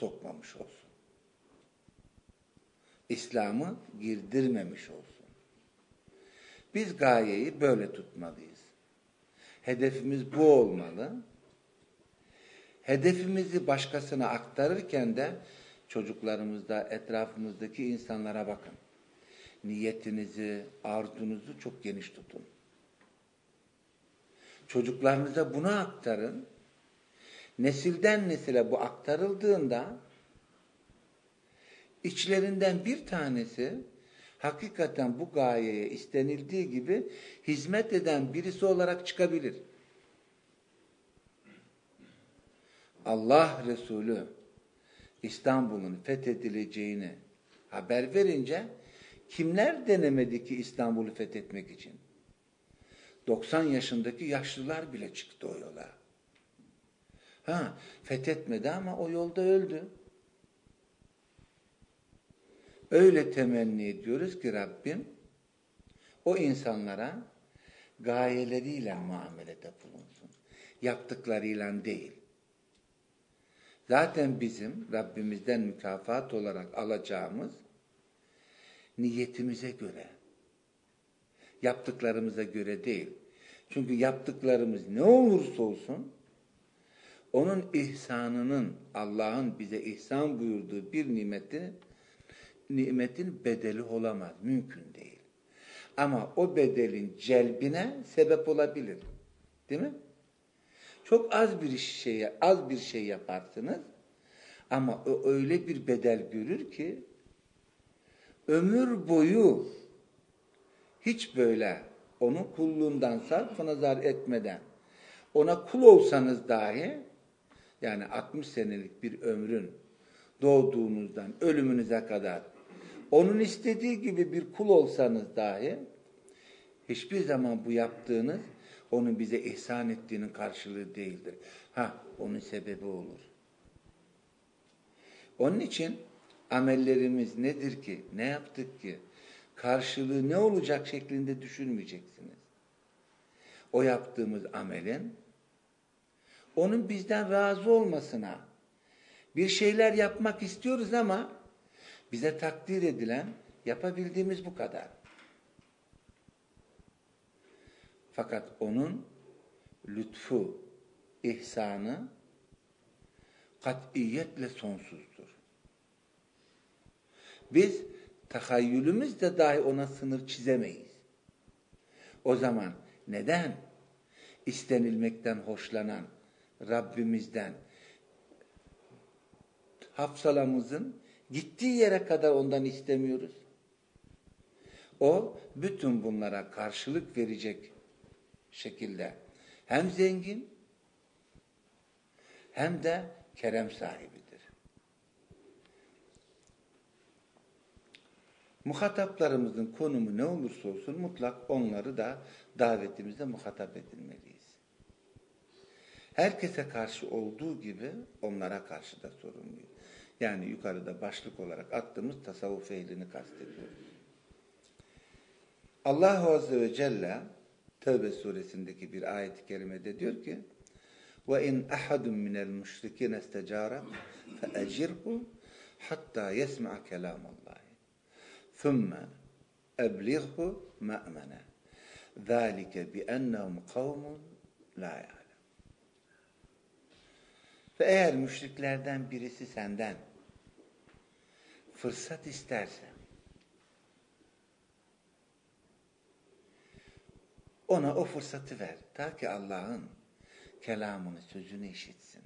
sokmamış olsun. İslam'ı girdirmemiş olsun. Biz gayeyi böyle tutmalıyız. Hedefimiz bu olmalı. Hedefimizi başkasına aktarırken de çocuklarımızda, etrafımızdaki insanlara bakın. Niyetinizi, arzunuzu çok geniş tutun. Çocuklarınıza bunu aktarın. Nesilden nesile bu aktarıldığında içlerinden bir tanesi hakikaten bu gayeye istenildiği gibi hizmet eden birisi olarak çıkabilir. Allah Resulü İstanbul'un fethedileceğini haber verince kimler denemedi ki İstanbul'u fethetmek için? 90 yaşındaki yaşlılar bile çıktı o yola. Ha, fethetmedi ama o yolda öldü. Öyle temenni ediyoruz ki Rabbim o insanlara gayeleriyle muamelede bulunsun. Yaptıklarıyla değil. Zaten bizim Rabbimizden mükafat olarak alacağımız niyetimize göre, yaptıklarımıza göre değil. Çünkü yaptıklarımız ne olursa olsun onun ihsanının, Allah'ın bize ihsan buyurduğu bir nimeti, nimetin bedeli olamaz. Mümkün değil. Ama o bedelin celbine sebep olabilir. Değil mi? Çok az bir şey, az bir şey yaparsınız ama o öyle bir bedel görür ki ömür boyu hiç böyle onun kulluğundan sarf nazar etmeden ona kul olsanız dahi yani 60 senelik bir ömrün doğduğunuzdan ölümünüze kadar onun istediği gibi bir kul olsanız dahi hiçbir zaman bu yaptığınız onun bize ihsan ettiğinin karşılığı değildir. Ha, onun sebebi olur. Onun için amellerimiz nedir ki, ne yaptık ki, karşılığı ne olacak şeklinde düşünmeyeceksiniz. O yaptığımız amelin, onun bizden razı olmasına, bir şeyler yapmak istiyoruz ama bize takdir edilen yapabildiğimiz bu kadar. Fakat onun lütfu, ihsanı katiyetle sonsuzdur. Biz tahayyülümüzde dahi ona sınır çizemeyiz. O zaman neden istenilmekten hoşlanan Rabbimizden hafsalamızın gittiği yere kadar ondan istemiyoruz? O bütün bunlara karşılık verecek şekilde hem zengin hem de kerem sahibidir. Muhataplarımızın konumu ne olursa olsun mutlak onları da davetimizde muhatap edilmeliyiz. Herkese karşı olduğu gibi onlara karşı da sorumluyuz. Yani yukarıda başlık olarak attığımız tasavvuf ehlini kastediyoruz. Allah Azze ve Celle Tevbe suresindeki bir ayet-i kerimede diyor ki وَاِنْ اَحَدٌ مِنَ الْمُشْرِكِينَ اسْتَجَارَ فَاَجِرْهُ حَتَّى يَسْمَعَ كَلَامَ اللّٰهِ ثُمَّ اَبْلِغْهُ مَأْمَنَ ذَٰلِكَ بِأَنَّهُمْ قَوْمٌ لَا يَعْلَمُ ve eğer müşriklerden birisi senden fırsat isterse Ona o fırsatı ver. Ta ki Allah'ın kelamını, sözünü işitsin.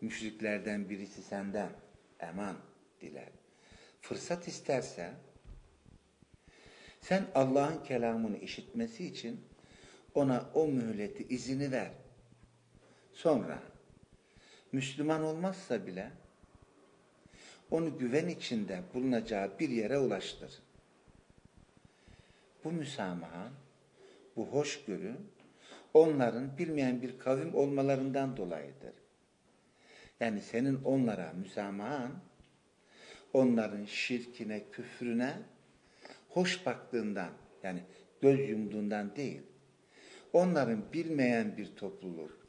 Müşriklerden birisi senden eman diler. Fırsat isterse sen Allah'ın kelamını işitmesi için ona o mühleti, izini ver. Sonra Müslüman olmazsa bile onu güven içinde bulunacağı bir yere ulaştır bu müsamaha, bu hoşgörü onların bilmeyen bir kavim olmalarından dolayıdır. Yani senin onlara müsamahan onların şirkine, küfrüne hoş baktığından yani göz yumduğundan değil. Onların bilmeyen bir topluluk,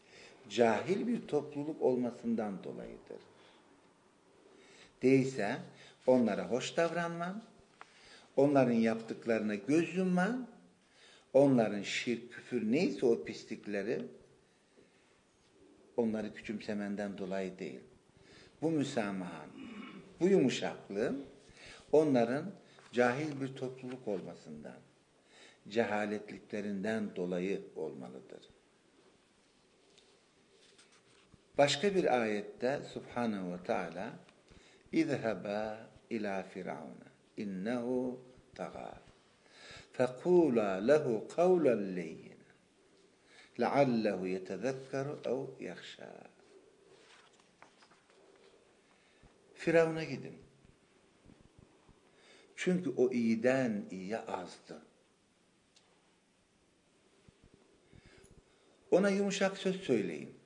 cahil bir topluluk olmasından dolayıdır. Değilse onlara hoş davranman, onların yaptıklarına göz yumman, onların şirk, küfür neyse o pislikleri onları küçümsemenden dolayı değil. Bu müsamahan, bu yumuşaklığın onların cahil bir topluluk olmasından, cehaletliklerinden dolayı olmalıdır. Başka bir ayette Subhanahu ve Teala اِذْهَبَا ila firavuna innehu taga فَقُولَا لَهُ قَوْلًا لَيِّنًا لَعَلَّهُ يَتَذَكَّرُ اَوْ يَخْشَى Firavun'a gidin. Çünkü o iyiden iyiye azdı. Ona yumuşak söz söyleyin.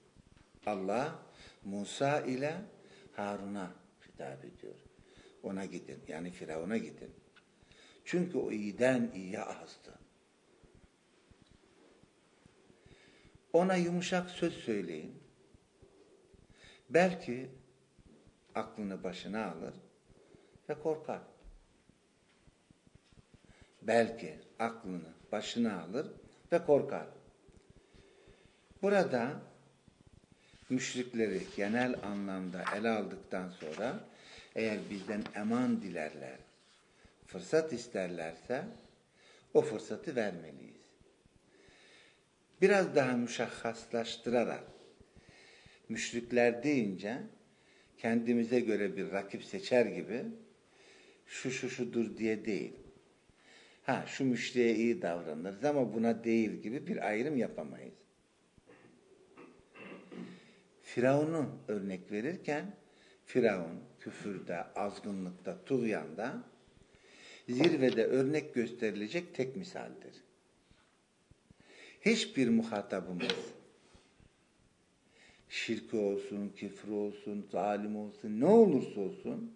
Allah Musa ile Harun'a hitap ediyor. Ona gidin. Yani Firavun'a gidin. Çünkü o iyiden iyiye azdı. Ona yumuşak söz söyleyin. Belki aklını başına alır ve korkar. Belki aklını başına alır ve korkar. Burada müşrikleri genel anlamda ele aldıktan sonra eğer bizden eman dilerler, fırsat isterlerse o fırsatı vermeliyiz. Biraz daha müşahhaslaştırarak müşrikler deyince kendimize göre bir rakip seçer gibi şu şu şudur diye değil. Ha şu müşteriye iyi davranırız ama buna değil gibi bir ayrım yapamayız. Firavun'u örnek verirken Firavun küfürde, azgınlıkta, tuğyanda zirvede örnek gösterilecek tek misaldir. Hiçbir muhatabımız şirki olsun, küfür olsun, zalim olsun, ne olursa olsun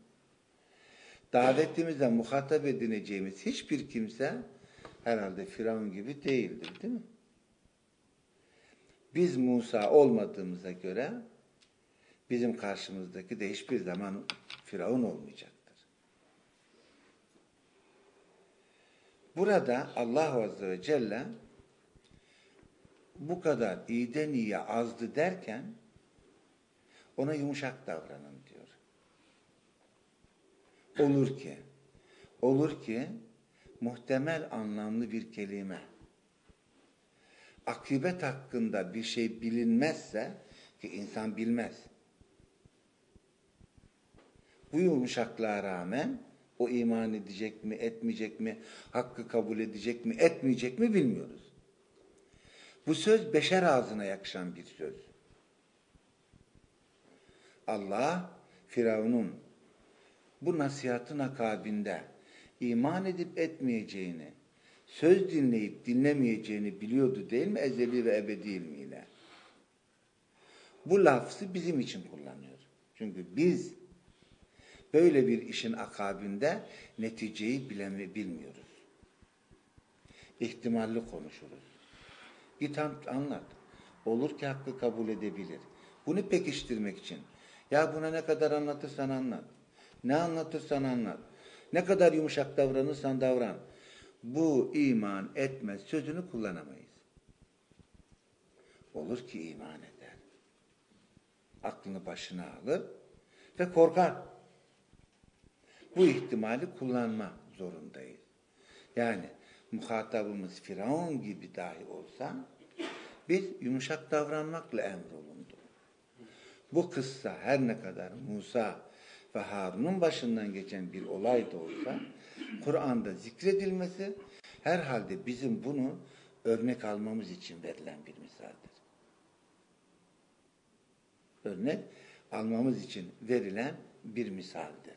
davetimize muhatap edineceğimiz hiçbir kimse herhalde Firavun gibi değildir değil mi? Biz Musa olmadığımıza göre bizim karşımızdaki de hiçbir zaman Firavun olmayacaktır. Burada Allah Azze ve Celle bu kadar iyiden iyiye azdı derken ona yumuşak davranın diyor. Olur ki, olur ki muhtemel anlamlı bir kelime akıbet hakkında bir şey bilinmezse ki insan bilmez. Bu yumuşaklığa rağmen o iman edecek mi, etmeyecek mi, hakkı kabul edecek mi, etmeyecek mi bilmiyoruz. Bu söz beşer ağzına yakışan bir söz. Allah Firavun'un bu nasihatın akabinde iman edip etmeyeceğini, söz dinleyip dinlemeyeceğini biliyordu değil mi ezeli ve ebedi ilmiyle? Bu lafzı bizim için kullanıyor. Çünkü biz böyle bir işin akabinde neticeyi bilemi bilmiyoruz. İhtimalli konuşuruz. Git anlat. Olur ki hakkı kabul edebilir. Bunu pekiştirmek için. Ya buna ne kadar anlatırsan anlat. Ne anlatırsan anlat. Ne kadar yumuşak davranırsan davran. Bu iman etmez sözünü kullanamayız. Olur ki iman eder. Aklını başına alır ve korkar. Bu ihtimali kullanma zorundayız. Yani muhatabımız Firavun gibi dahi olsa biz yumuşak davranmakla emrolundu. Bu kıssa her ne kadar Musa ve Harun'un başından geçen bir olay da olsa Kur'an'da zikredilmesi herhalde bizim bunu örnek almamız için verilen bir misaldir. Örnek almamız için verilen bir misaldir.